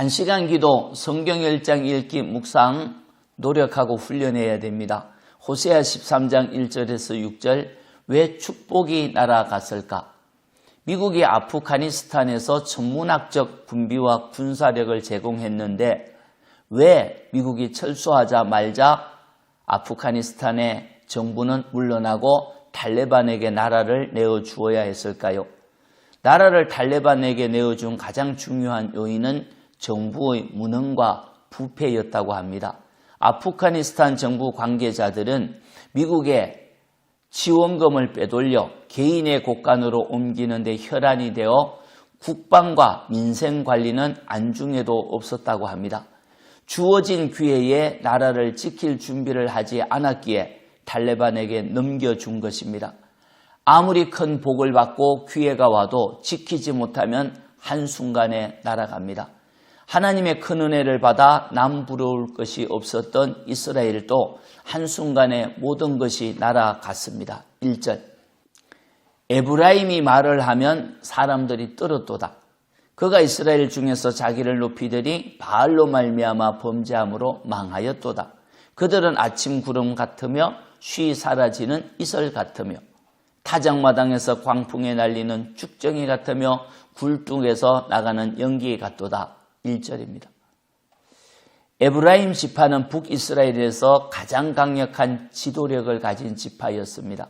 한시간 기도, 성경 1장 읽기, 묵상 노력하고 훈련해야 됩니다. 호세아 13장 1절에서 6절 왜 축복이 날아갔을까? 미국이 아프가니스탄에서 천문학적 군비와 군사력을 제공했는데 왜 미국이 철수하자 말자 아프가니스탄의 정부는 물러나고 탈레반에게 나라를 내어주어야 했을까요? 나라를 탈레반에게 내어준 가장 중요한 요인은 정부의 무능과 부패였다고 합니다. 아프가니스탄 정부 관계자들은 미국의 지원금을 빼돌려 개인의 곳간으로 옮기는 데 혈안이 되어 국방과 민생 관리는 안중에도 없었다고 합니다. 주어진 기회에 나라를 지킬 준비를 하지 않았기에 탈레반에게 넘겨준 것입니다. 아무리 큰 복을 받고 기회가 와도 지키지 못하면 한순간에 날아갑니다. 하나님의 큰 은혜를 받아 남부러울 것이 없었던 이스라엘도 한순간에 모든 것이 날아갔습니다. 1절 에브라임이 말을 하면 사람들이 떨어도다. 그가 이스라엘 중에서 자기를 높이더니 바알로 말미암아 범죄함으로 망하였도다. 그들은 아침 구름 같으며 쉬 사라지는 이슬 같으며 타작마당에서 광풍에 날리는 쭉정이 같으며 굴뚝에서 나가는 연기 같도다. 1절입니다. 에브라임 지파는 북이스라엘에서 가장 강력한 지도력을 가진 지파였습니다.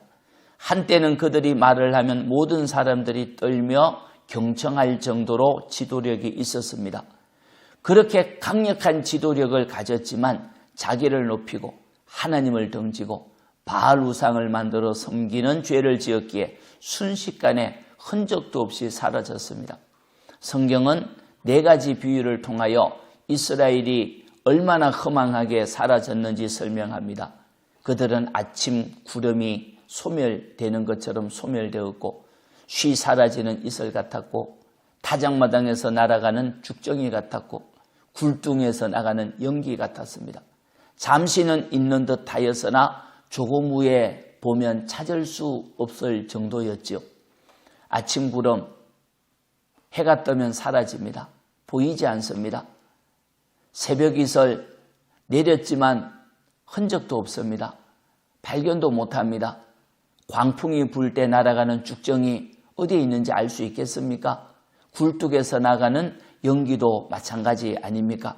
한때는 그들이 말을 하면 모든 사람들이 떨며 경청할 정도로 지도력이 있었습니다. 그렇게 강력한 지도력을 가졌지만 자기를 높이고 하나님을 덩지고 바알 우상을 만들어 섬기는 죄를 지었기에 순식간에 흔적도 없이 사라졌습니다. 성경은 네 가지 비유를 통하여 이스라엘이 얼마나 허망하게 사라졌는지 설명합니다. 그들은 아침 구름이 소멸되는 것처럼 소멸되었고 쉬 사라지는 이슬 같았고 타작마당에서 날아가는 죽정이 같았고 굴뚱에서 나가는 연기 같았습니다. 잠시는 있는 듯 하였으나 조금 후에 보면 찾을 수 없을 정도였지요. 아침 구름, 해가 뜨면 사라집니다. 보이지 않습니다. 새벽 이슬 내렸지만 흔적도 없습니다. 발견도 못합니다. 광풍이 불 때 날아가는 죽정이 어디에 있는지 알 수 있겠습니까? 굴뚝에서 나가는 연기도 마찬가지 아닙니까?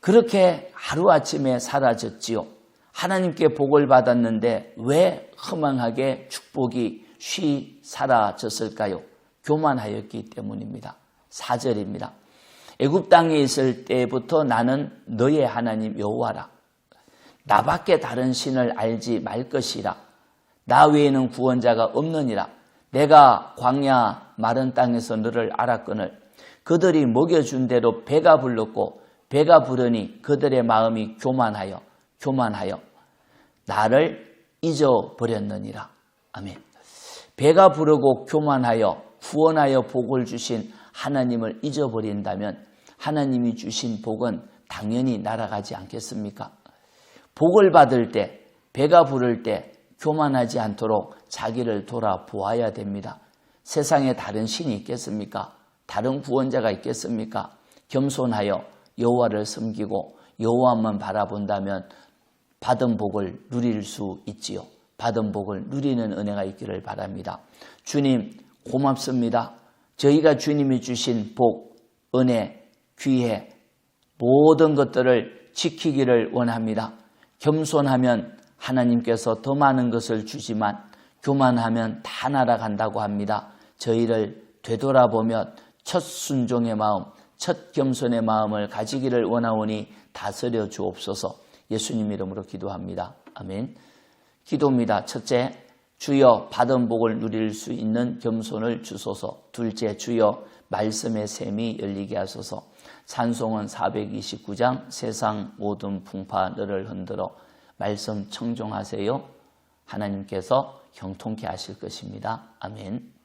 그렇게 하루아침에 사라졌지요. 하나님께 복을 받았는데 왜 허망하게 축복이 쉬 사라졌을까요? 교만하였기 때문입니다. 4절입니다. 애굽 땅에 있을 때부터 나는 너의 하나님 여호와라. 나밖에 다른 신을 알지 말 것이라. 나 외에는 구원자가 없느니라. 내가 광야 마른 땅에서 너를 알았거늘 그들이 먹여준 대로 배가 불렀고 배가 부르니 그들의 마음이 교만하여 교만하여 나를 잊어버렸느니라. 아멘. 배가 부르고 교만하여 구원하여 복을 주신 하나님을 잊어버린다면 하나님이 주신 복은 당연히 날아가지 않겠습니까? 복을 받을 때, 배가 부를 때 교만하지 않도록 자기를 돌아보아야 됩니다. 세상에 다른 신이 있겠습니까? 다른 구원자가 있겠습니까? 겸손하여 여호와를 섬기고 여호와만 바라본다면 받은 복을 누릴 수 있지요. 받은 복을 누리는 은혜가 있기를 바랍니다. 주님 고맙습니다. 저희가 주님이 주신 복, 은혜, 귀해 모든 것들을 지키기를 원합니다. 겸손하면 하나님께서 더 많은 것을 주지만 교만하면 다 날아간다고 합니다. 저희를 되돌아보면 첫 순종의 마음, 첫 겸손의 마음을 가지기를 원하오니 다스려 주옵소서 예수님 이름으로 기도합니다. 아멘. 기도입니다. 첫째, 주여 받은 복을 누릴 수 있는 겸손을 주소서. 둘째, 주여 말씀의 샘이 열리게 하소서. 찬송은 429장 세상 모든 풍파 너를 흔들어 말씀 청종하세요. 하나님께서 형통케 하실 것입니다. 아멘.